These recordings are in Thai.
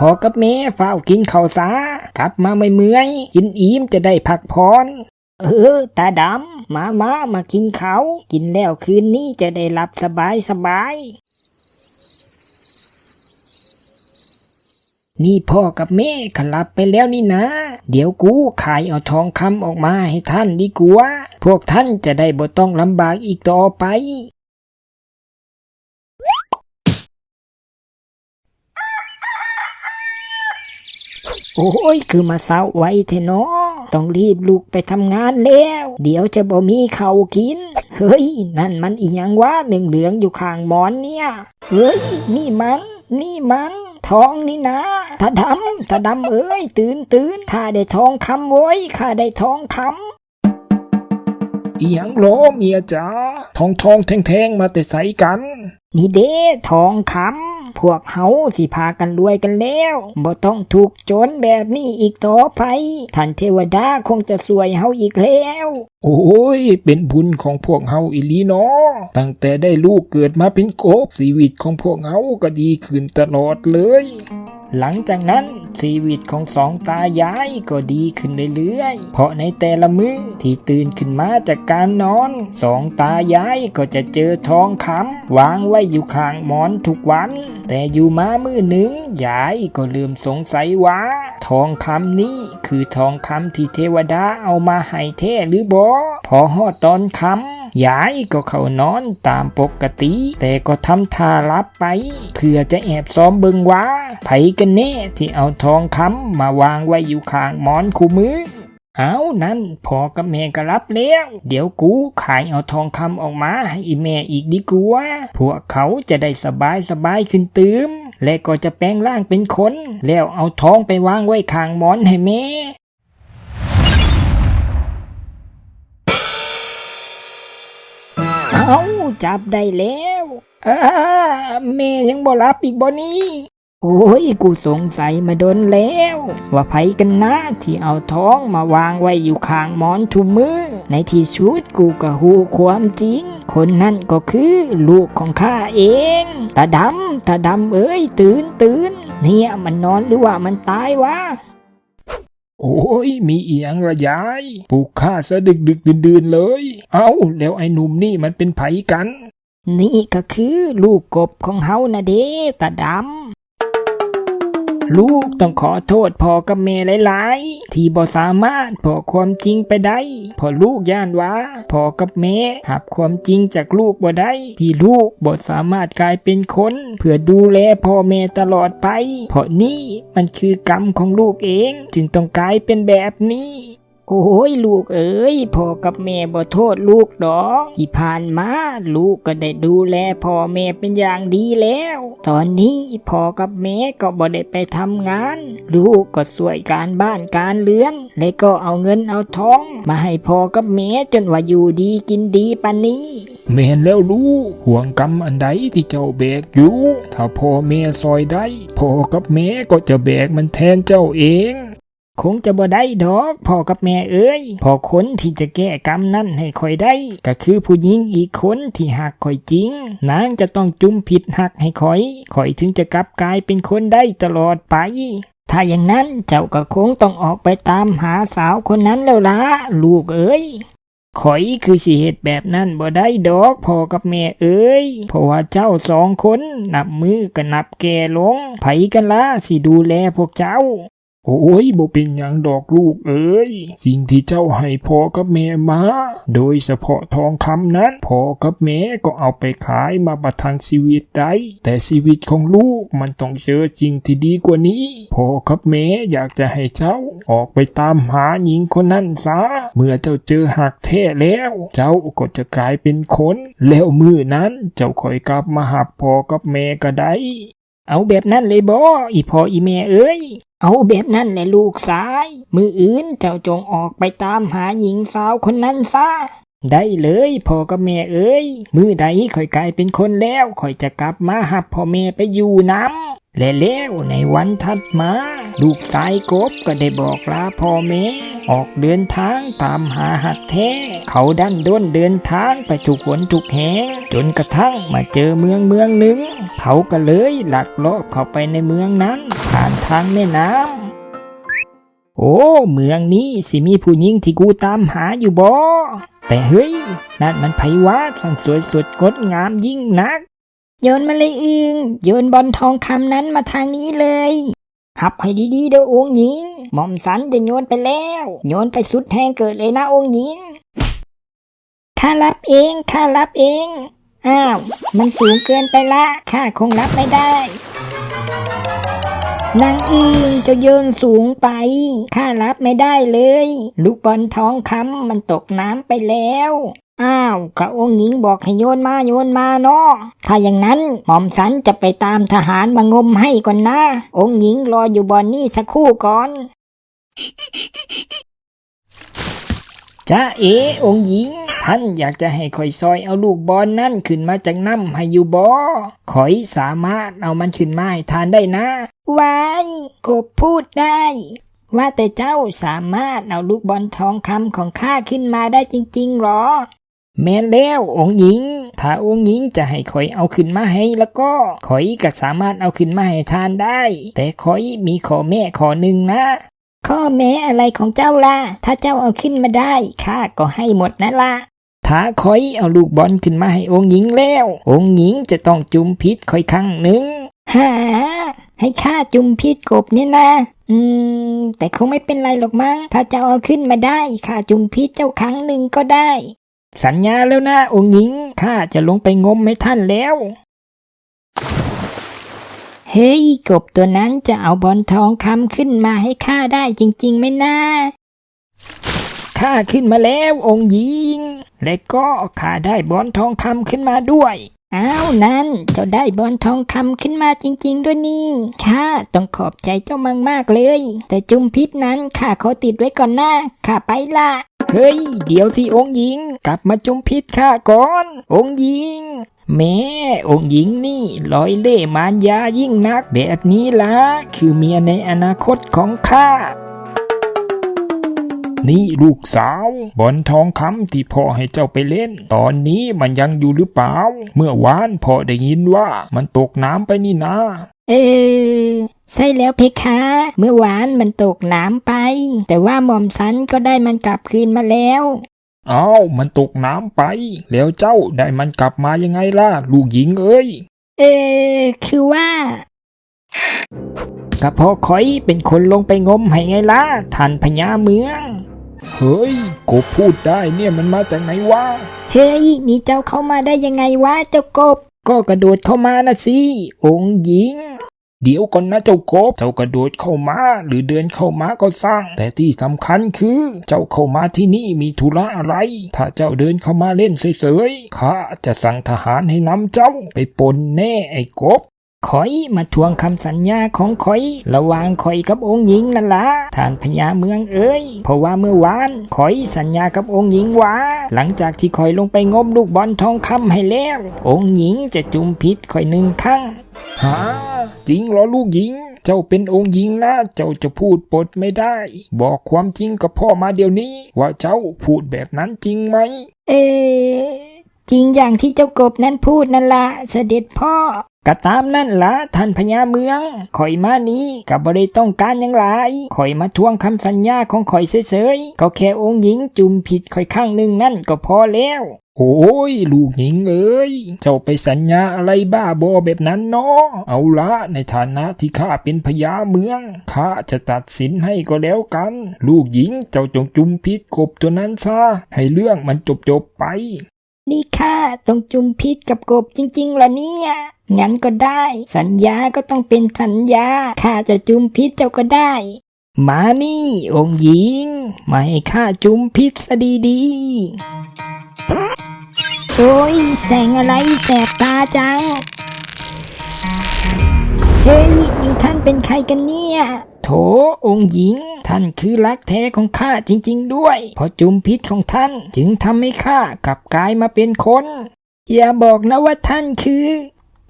พอกับแม่เฝ้ากินข้าวสากลับมาไม่เมื่อยกินอิ่มจะได้พักผ่อนเออ ตาดำ มามามากินเขาวกินแล้วคืนนี้จะได้หลับสบายสบาย นี่พ่อกับแม่ขลับไปแล้วนี่นะ เดี๋ยวกูขายเอาทองคำออกมาให้ท่านดีกว่า พวกท่านจะได้บ่ต้องลำบากอีกต่อไป โอ้ย คือมาเศร้าไว้เทนอต้องรีบลุกไปทำงานแล้ว เดี๋ยวจะบ่มีข้าวกิน เฮ้ย นั่นมันอีหยังวะเหลืองเหลืองๆอยู่ข้างหมอนเนี่ย เฮ้ย นี่มัน นี่มันทองนี่นะตาดำตาดำเอ้ย ตื่นตื่นข้าได้ทองคำโว้ยข้าได้ทองคำอีหยังโหลเมียจ๋าทองทองแทงแทงๆมาแต่ใสกัน นี่เด้ทองคำ พวกเฮาสิพากันรวยกันแล้วบ่ต้องถูกโจนแบบนี้อีกต่อไปท่านเทวดาคงจะสวยเฮาอีกแล้ว โอ้ย เป็นบุญของพวกเฮาอีลีเนาะตั้งแต่ได้ลูกเกิดมาเป็นกบชีวิตของพวกเฮาก็ดีขึ้นตลอดเลย หลังจากนั้นชีวิตของสองตายายก็ดีขึ้นเรื่อยๆ เพราะในแต่ละมื้อที่ตื่นขึ้นมาจากการนอน สองตายายก็จะเจอทองคำวางไว้อยู่ข้างหมอนทุกวัน แต่อยู่มามื้อหนึ่งยายก็เริ่มสงสัยว่า ทองคำนี้คือทองคำที่เทวดาเอามาให้แท้หรือบ่พอฮอดตอนคำ ยายก็เข้านอนตามปกติ แต่ก็ทำท่ารับไป เพื่อจะแอบซ้อมเบิงว่าไผกันแน่ที่เอาทองคำมาวางไว้อยู่ข้างหมอนคู่มือเอานั่นพอกับแม่ก็รับแล้ว เดี๋ยวกูขายเอาทองคำออกมาให้อีแม่อีกดีกว่า พวกเขาจะได้สบายสบายขึ้นตืมและก็จะแปลงร่างเป็นคน แล้วเอาทองไปวางไว้ข้างหมอนให้แม่ เอาจับได้แล้วอาแม่ยังบ่รับอีกบ่นี้โอ้ย กูสงสัยมาโดนแล้ว ว่าไผกันนะที่เอาท้องมาวางไว้อยู่ข้างหมอนทุกมือ ในที่ชุดกูก็หูความจริง คนนั่นก็คือลูกของข้าเองตาดำตาดำเอ้ยตื่นตื่นเนี่ยมันนอนหรือว่ามันตายวะ โอ้ย มีเอียงระยายปลูกข้าซะดึกดึกดื่นดื่นเลย เอ้า แล้วไอ้หนุ่มนี่มันเป็นไผกัน นี่ก็คือลูกกบของเฮานะเด้ตาดำ ลูกต้องขอโทษพ่อกับแม่หลายๆ ที่บ่สามารถบอกความจริงไปได้พอลูกย่านว่าพ่อกับแม่หับความจริงจากลูกบ่ได้ ที่ลูกบ่สามารถกลายเป็นคน เพื่อดูแลพ่อแม่ตลอดไปเพราะนี่มันคือกรรมของลูกเอง จึงต้องกลายเป็นแบบนี้ โอ้ยลูกเอ๋ยพ่อกับแม่บ่โทษลูกดอกที่ผ่านมาลูกก็ได้ดูแลพ่อแม่เป็นอย่างดีแล้ว ตอนนี้พ่อกับแม่ก็บ่ได้ไปทำงาน ลูกก็ช่วยการบ้านการเรือนและก็เอาเงินเอาทอง มาให้พ่อกับแม่จนว่าอยู่ดีกินดีปานนี้แม่นแล้วลูกห่วงกรรมอันใดที่เจ้าแบกอยู่ ถ้าพ่อแม่ซอยได้พ่อกับแม่ก็จะแบกมันแทนเจ้าเอง คงจะบ่ได้ดอกพ่อกับแม่เอ้ยพอคนที่จะแก้กรรมนั้นให้คอยได้ ก็คือผู้หญิงอีกคนที่หักคอยจริง นางจะต้องจุ่มผิดหักให้คอยคอยถึงจะกลับกลายเป็นคนได้ตลอดไป ถ้าอย่างนั้นเจ้าก็คงต้องออกไปตามหาสาวคนนั้นแล้วล่ะลูกเอ้ยขอยคือสิเหตุแบบนั้นบ่ได้ดอกพ่อกับแม่เอ้ยเพราะว่าเจ้าสองคนนับมือก็นับแก่ลงไผกันล่ะสิดูแลพวกเจ้า โอ้ยบ่เป็นหยังดอกลูกเอ้ย สิ่งที่เจ้าให้พ่อกับแม่มา โดยเฉพาะทองคำนั้นพ่อกับแม่ก็เอาไปขายมาประทังชีวิตได้แต่ชีวิตของลูกมันต้องเจอสิ่งที่ดีกว่านี้พ่อกับแม่อยากจะให้เจ้าออกไปตามหาหญิงคนนั้นซะเมื่อเจ้าเจอหักแท้แล้ว เจ้าก็จะกลายเป็นคน แล้วมือนั้นเจ้าค่อยกลับมาหับพ่อกับแม่ก็ได้ เอาแบบนั้นเลยบออีพ่ออีแม่เอ้ย เอาแบบนั้นแหละลูกสาย มืออื่นเจ้าจงออกไปตามหาหญิงสาวคนนั้นซะ ได้เลยพ่อกับแม่เอ้ย มือใดข่อยกลายเป็นคนแล้วข่อยจะกลับมาหับพ่อแม่ไปอยู่น้ำและแล้วในวันถัดมา ลูกสายกบก็ได้บอกลาพ่อแม่ ออกเดินทางตามหาหักแท้ เขาดันด้นเดินทางไปทุกหนทุกแหงจนกระทั่งมาเจอเมืองเมืองหนึ่ง เขาก็เลยหลักลอบเข้าไปในเมืองนั้น ผ่านทางแม่น้ำโอ้ เมืองนี้สิมีผู้หญิงที่กูตามหาอยู่บ่ แต่เฮ้ยนั่นมันไผวะสันสวยสุดงดงามยิ่งนัก โยนมาเลยอึงโยนบอลทองคำนั้นมาทางนี้เลย หับให้ดีๆเด้อองค์หญิง หม่อมสันจะโยนไปแล้ว โยนไปสุดแทงเกิดเลยนะองค์หญิงข้ารับเองข้ารับเอง อ้าว มันสูงเกินไปละข้าคงรับไม่ได้ นางอึงจะโยนสูงไป ข้ารับไม่ได้เลย ลูกบอลทองคำมันตกน้ำไปแล้ว อ้าวก็องค์หญิงบอกให้โยนมาโยนมาเนาะถ้าอย่างนั้นหม่อมสันจะไปตามทหารมางมให้ก่อนนะ องค์หญิงรออยู่บอนนี่สักครู่ก่อนจ้าเอ องหญิง ท่านอยากจะให้คอยซอยเอาลูกบอลนั่นขึ้นมาจากน้ำให้อยู่บ่คอยสามารถเอามันขึ้นมาให้ทานได้นะ วายกบพูดได้ ว่าแต่เจ้าสามารถเอาลูกบอลทองคำของข้าขึ้นมาได้จริงๆหรอ แม่นแล้วองค์หญิง ถ้าองค์หญิงจะให้คอยเอาขึ้นมาให้แล้วก็คอยก็สามารถเอาขึ้นมาให้ทานได้ แต่คอยมีขอแม่ขอหนึ่งนะข้อแม้อะไรของเจ้าล่ะ ถ้าเจ้าเอาขึ้นมาได้ ข้าก็ให้หมดนะล่ะ ถ้าคอยเอาลูกบอลขึ้นมาให้องค์หญิงแล้ว องค์หญิงจะต้องจุมพิษคอยครั้งหนึ่งหา ให้ข้าจุมพิษกบเนี่ยนะ อืม แต่คงไม่เป็นไรหรอกมั้ง ถ้าเจ้าเอาขึ้นมาได้ข้าจุมพิษเจ้าครั้งหนึ่งก็ได้ สัญญาแล้วนะองค์หญิง ข้าจะลงไปงมให้ท่านแล้ว เฮ้ย กบตัวนั้นจะเอาบอลทองคำขึ้นมาให้ข้าได้จริงๆไหมนะข้าขึ้นมาแล้วองค์หญิง และก็ข้าได้บอลทองคำขึ้นมาด้วย อ้าวนั่นเจ้าได้บอลทองคำขึ้นมาจริง ๆ ด้วยนี่ข้าต้องขอบใจเจ้ามากๆเลย แต่จุมพิษนั้นข้าขอติดไว้ก่อนหนะข้าไปละเฮ้ย เดี๋ยวสิองค์หญิง กลับมาจุมพิษข้าก่อน องค์หญิงแม่องค์หญิงนี่ลอยเล่หมารยายิ่งนักแบบนี้ละคือเมียในอนาคตของข้า นี่ลูกสาวบอลทองคำที่พ่อให้เจ้าไปเล่น ตอนนี้มันยังอยู่หรือเปล่า เมื่อวานพ่อได้ยินว่ามันตกน้ำไปนี่นะเออ ใช่แล้วเพคะ เมื่อวานมันตกน้ำไป แต่ว่าหม่อมสันก็ได้มันกลับคืนมาแล้วอ้าวมันตกน้ำไป แล้วเจ้าได้มันกลับมายังไงล่ะ ลูกหญิงเอ้ย เออ คือว่าก็เพราะคอยเป็นคนลงไปงมให้ไงล่ะท่านพญาเมือง เฮ้ยกบพูดได้เนี่ยมันมาจากไหนวะ เฮ้ยนี่เจ้าเข้ามาได้ยังไงวะเจ้ากบ ก็กระโดดเข้ามานะสิ องค์หญิง เดี๋ยวก่อนนะเจ้ากบ เจ้ากระโดดเข้ามา หรือเดินเข้ามาก็สร้าง แต่ที่สำคัญคือ เจ้าเข้ามาที่นี่มีธุระอะไร ถ้าเจ้าเดินเข้ามาเล่นเฉยๆข้าจะสั่งทหารให้นำเจ้าไปปนแน่ไอ้กบ คอยมาทวงคำสัญญาของคอย ระหว่างคอยกับองค์หญิงนั่นละท่านพญาเมืองเอ้ยเพราะว่าเมื่อวานคอยสัญญากับองค์หญิงว่า หลังจากที่คอยลงไปงมลูกบอลทองคำให้แล้ว องค์หญิงจะจุมพิษคอยหนึ่งครั้งฮะจริงเหรอลูกหญิง เจ้าเป็นองค์หญิงนะเจ้าจะพูดปดไม่ได้ บอกความจริงกับพ่อมาเดี๋ยวนี้ ว่าเจ้าพูดแบบนั้นจริงไหม เออ จริงอย่างที่เจ้ากบนั้นพูดนั่นละเสด็จพ่อก็ตามนั่นละท่านพญาเมืองคอยมานี้กับบริต้องการยังหลายคอยมาทวงคำสัญญาของคอยเฉยๆก็แค่องค์หญิงจุมผิดคอยข้างหนึ่งนั่นก็พอแล้ว โอ้ย ลูกหญิงเอ้ย เจ้าไปสัญญาอะไรบ้าบอแบบนั้นเนาะเอาละในฐานะที่ข้าเป็นพญาเมืองข้าจะตัดสินให้ก็แล้วกัน ลูกหญิงเจ้าจงจุมพิษกบตัวนั้นซะให้เรื่องมันจบจบๆไป นี่ข้าต้องจุมพิษกับกบจริงๆเหรอเนี่ย งั้นก็ได้ สัญญาก็ต้องเป็นสัญญาข้าจะจุมพิษเจ้าก็ได้ มานี่องค์หญิง มาให้ข้าจุมพิษซะดีๆ โอ้ยแสงอะไรแสบตาจัง ฮ้ยนี่ท่านเป็นใครกันเนี่ย โถองค์หญิง ท่านคือรักแท้ของข้าจริง ๆ ด้วย เพราะจุมพิษของท่านจึงทำให้ข้ากลับกลายมาเป็นคน อย่าบอกนะว่าท่านคือ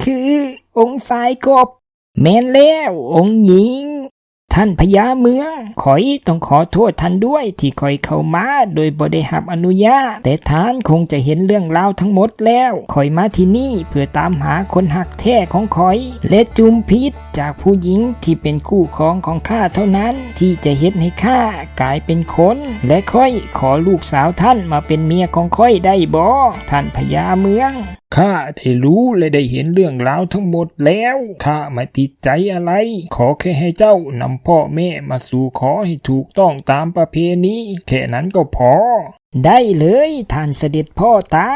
คือองค์สายกบ แม่นแล้วองค์หญิง ท่านพญาเมืองขอยต้องขอโทษท่านด้วยที่คอยเข้ามาโดยบ่ได้รับอนุญาต แต่ท่านคงจะเห็นเรื่องราวทั้งหมดแล้วคอยมาที่นี่เพื่อตามหาคนหักแท้ของคอย และจุมพิษจากผู้หญิงที่เป็นคู่ครองของข้าเท่านั้น ที่จะเฮ็ดให้ข้ากลายเป็นคน และค่อยขอลูกสาวท่านมาเป็นเมียของค่อยได้บ่ท่านพญาเมืองข้าได้รู้และได้เห็นเรื่องราวทั้งหมดแล้วข้าไม่ติดใจอะไร ขอแค่ให้เจ้านำพ่อแม่มาสู่ขอให้ถูกต้องตามประเพณีแค่นั้นก็พอ ได้เลยท่านเสด็จพ่อตา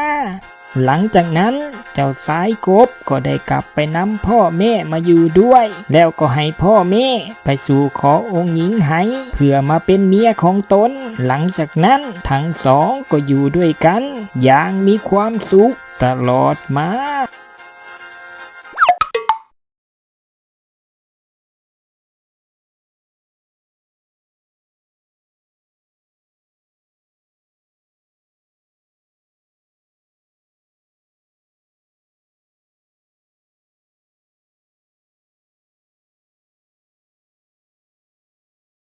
หลังจากนั้นเจ้าสายกบก็ได้กลับไปนำพ่อแม่มาอยู่ด้วย แล้วก็ให้พ่อแม่ไปสู่ขอองค์หญิงให้เพื่อมาเป็นเมียของตน หลังจากนั้นทั้งสองก็อยู่ด้วยกัน อย่างมีความสุข ตลอดมา